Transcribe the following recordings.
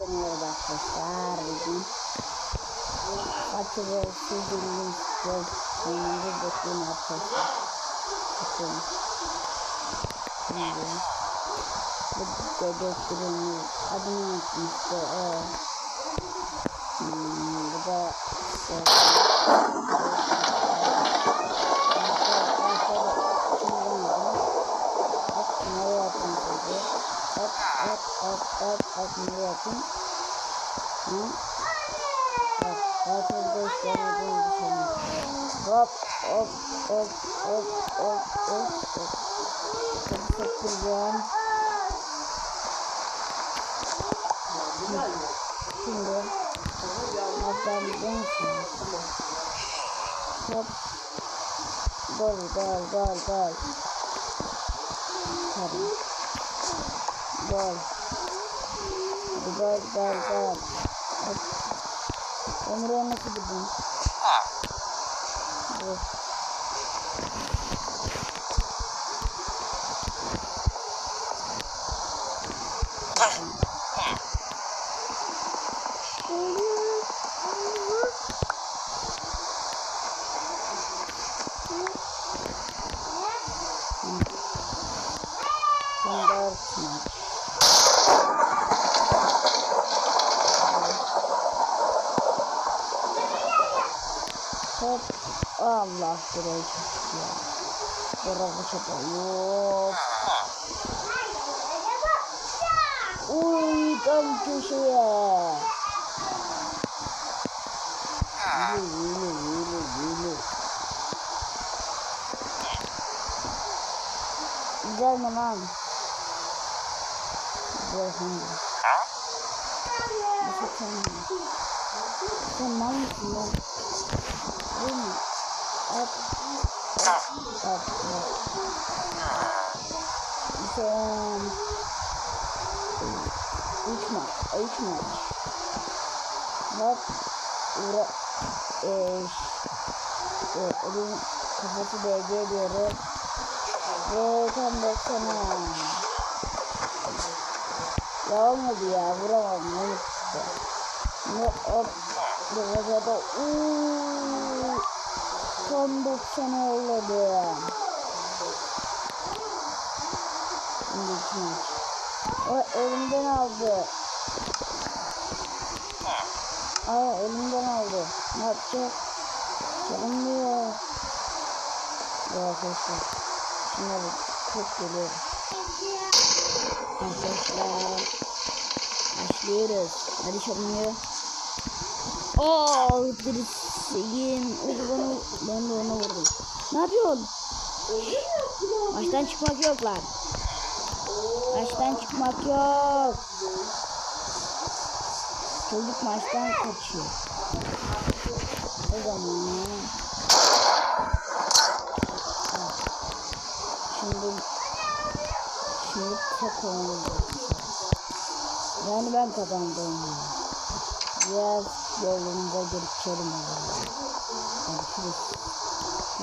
Merhaba arkadaşlar. Bugün Fatih'e sürdüğümüz yol önünde bekleyin arkadaşlar. Bakın. Şimdi bu dedektifin adını unutmuştu. O. Hmm, bu da işte, Hop nereye atın sizi? Hop hop hop hop hop nereye atın? Hı? Bak zaten göstermediğim bir şey yok. Hop hop hop hop hop hop hop. Çok sıkılacağım. Şimdi hatta biliyor musunuz? Hop. Gol gol gol gol. Hadi. Gol. Hadi gol gol gol. Hop. Emre'ye nasıl gidin? Dur. Son dört maç. Hop. Allah burayı çok ya. Burası çok Hop. Uy tam köşeye. Yürü yürü yürü yürü. Güzel mi lan? Güzel hangi? Nasıl? Sen mal mısın lan? Değil mi? Hop. Hop. Sen... Üç maç. Üç maç. Hop. Ura... Eee... E, elin kafası BG diyoruz. Ve tam baksana. Ya olmadı ya. Vuramadım. Onu işte. Ne hop. Burada da uuu. Son 90'a yolladım. O elimden aldı. Aa elimden aldı. Ne yapacak? Çalınmıyor. Ya arkadaşlar. Şunları çok geliyor. Arkadaşlar. Başlıyoruz. Hadi çalınmıyor. Aa dirseğim. O da bana, ben de ona vurdum. Ne yapıyorsun? Maçtan çıkmak yok lan. Maçtan çıkmak yok. Çocuk maçtan kaçıyor. O zaman şimdi şimdi tek oynayacağız. Yani ben kazandım. Biraz yolumuza geçelim. Görüşürüz.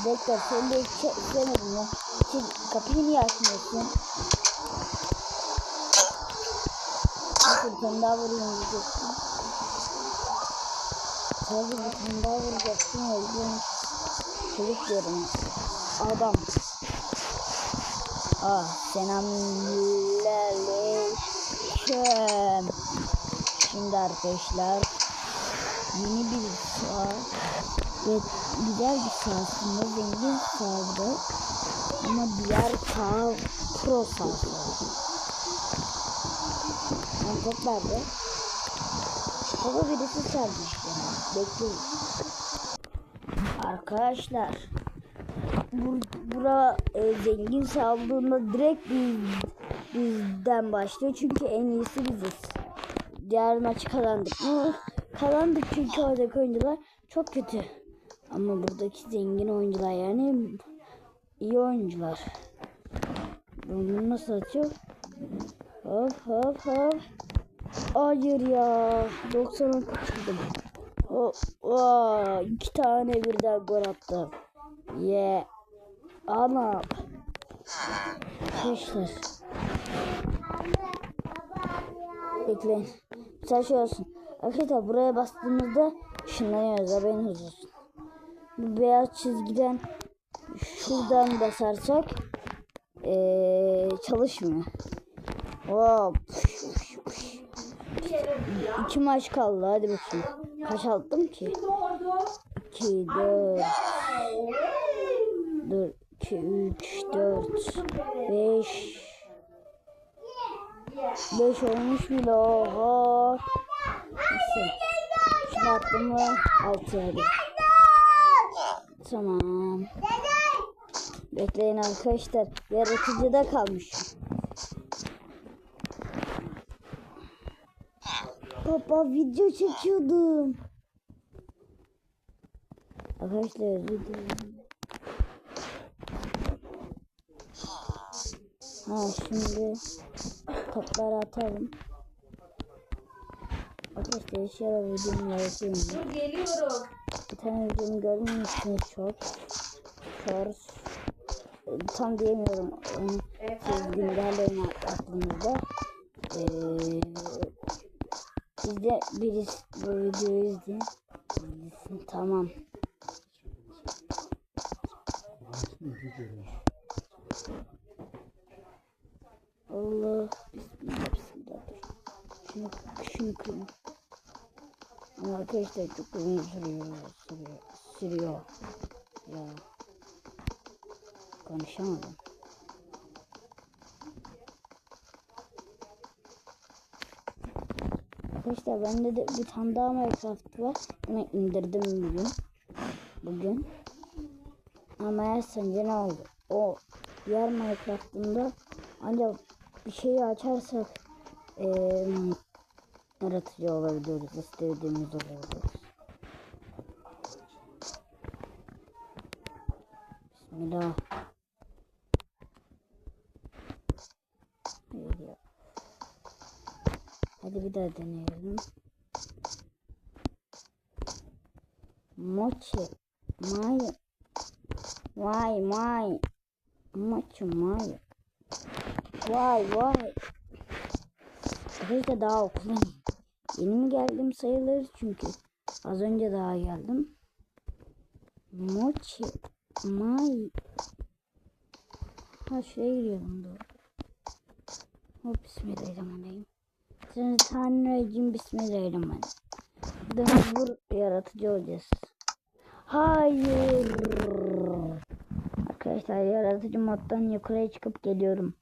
Bekle seni de istemedim ya. Şimdi kapıyı niye açmıyorsun? Bir tane daha vurayım diyeceksin. Tabii bir daha vuracaksın öldüm. Çocuk diyorum. Adam. Ah selamünaleyküm. Şimdi arkadaşlar yeni bir saat ve güzel bir sahasında zengin sahada ama diğer sağ pro sahası. Ancak nerede? Baba birisi sermiş beni. Bekleyin. Arkadaşlar bur bura e, zengin saldığında direkt biz, bizden başlıyor çünkü en iyisi biziz. Diğer maçı kazandık mı? Kazandık çünkü oradaki oyuncular çok kötü. Ama buradaki zengin oyuncular yani iyi oyuncular. Bunu nasıl atıyor? Hop hop hop. Hayır ya. 90'a kaçırdım. Oh, oh, iki tane birden gol attım. Yeah. Ana. Arkadaşlar. Bekleyin. Mesela şey olsun. Arkadaşlar buraya bastığımızda ışınlanıyoruz haberiniz olsun. Bu beyaz çizgiden şuradan basarsak ee, çalışmıyor. Hop. İki maç kaldı hadi bakayım. Kaç aldım ki? 2, 4, 4, 2, 3, 4, 5, 5 olmuş bile oha. Neyse. Şimdi attım mı? 6 hadi. Tamam. Bekleyin arkadaşlar. Yaratıcıda kalmış. Baba video çekiyordum. Arkadaşlar video. Ha şimdi topları atalım. Arkadaşlar şöyle videomu yapayım. Geliyorum. Bir tane videomu görmüşsünüz çok. E, Tam diyemiyorum. Onu çizdiğimde hala aklımızda. Ee, izle birisi bu videoyu izleyin. İzlesin, Tamam. Allah bismillah bismillah. Şunu, şunu kırın. Ama arkadaşlar çok uzun sürüyor. Sürüyor. Sürüyor. Ya. Konuşamadım. Arkadaşlar bende de bir tane daha Minecraft var. Bunu indirdim bugün. Bugün. Ama ya sence ne oldu? O diğer Minecraft'ında ancak bir şeyi açarsak eee yaratıcı olabiliyoruz. istediğimiz olabiliyoruz. Bismillah. Hadi bir daha deneyelim. Mochi. May. Vay vay. Mochi may. Vay vay. Arkadaşlar daha okula yeni mi geldim sayılır çünkü az önce daha geldim. Mochi. May. Ha şuraya giriyorum doğru. Hop bismillahirrahmanirrahim. Seni tanrıcım bismillahirrahmanirrahim. Vur yaratıcı olacağız. Hayır. Arkadaşlar yaratıcı moddan yukarıya çıkıp geliyorum.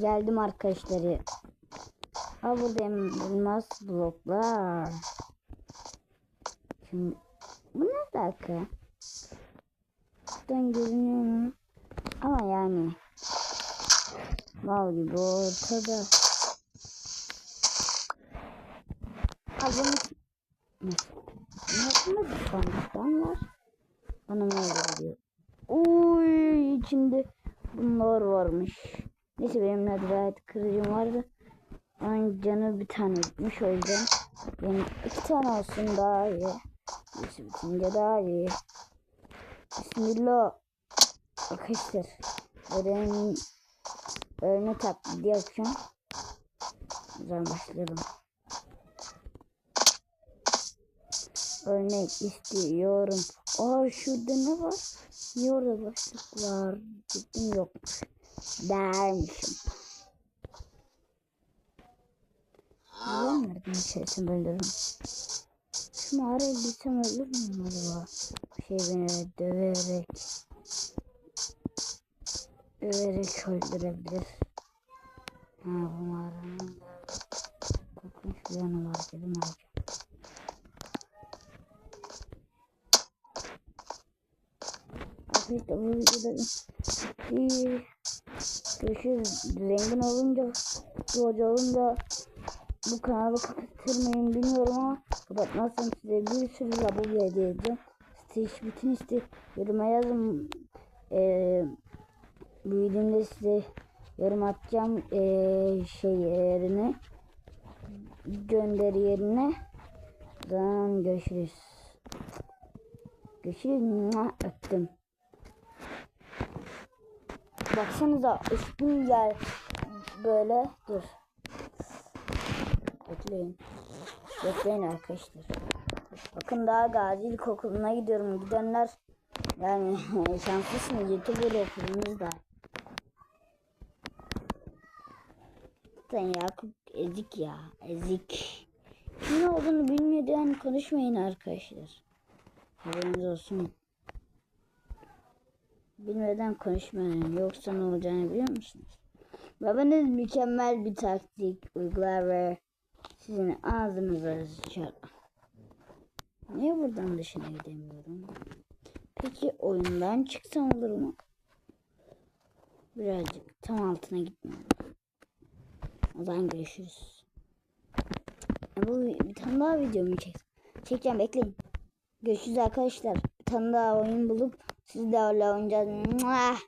Geldim arkadaşlar. Ha burada elmas bloklar. Şimdi bu ne dakika? Buradan görünüyor? Ama yani mal gibi ortada. Abone Nasıl bir sandıktan var? Bana ne oluyor? Uy içinde bunlar varmış. Neyse benim netherite kırıcım vardı. Onun canı bir tane gitmiş o yüzden benim iki tane olsun daha iyi. Birisi bitince daha iyi. Bismillah. Arkadaşlar öğren öğrene taklidi yapacağım. O zaman başlayalım. Örnek istiyorum. Aa şurada ne var? Niye orada başlık var? Gittim yok. Dermişim. Niye nereden içerisinde bölürüm? Şu mağarayı bilsem ölür müyüm acaba? Şey beni döverek döverek öldürebilir. Ha bu mağaranın korkunç bir yanı var dedim abi. Arkadaşlar bu videoda bir görüşürüz. Zengin olunca, yolcu olunca bu kanalı kapatır bilmiyorum ama kapatmazsam size bir sürü labu hediye edeceğim. Size iş bütün isti yoruma yazın. Ee, bu videomda size yorum atacağım ee, şey yerine gönderi yerine. Zaman görüşürüz. Görüşürüz. Öptüm. Baksanıza üstüm yer böyle dur. Bekleyin. Bekleyin arkadaşlar. Bakın daha Gazi İlkokulu'na gidiyorum. Gidenler yani şanslısınız. YouTuber okulumuz da. Zaten Yakup ezik ya. Ezik. Kimin olduğunu bilmeden konuşmayın arkadaşlar. Haberiniz olsun. Bilmeden konuşmayın. Yoksa ne olacağını biliyor musunuz? Babanız mükemmel bir taktik uygular ve sizin ağzınıza sıçar. Niye buradan dışına gidemiyorum? Peki oyundan çıksam olur mu? Birazcık tam altına gitmiyorum. O zaman görüşürüz. Bu bir tane daha video mu çek? Çekeceğim bekleyin. Görüşürüz arkadaşlar. Bir tane daha oyun bulup sizlerle oynayacağız. Muah!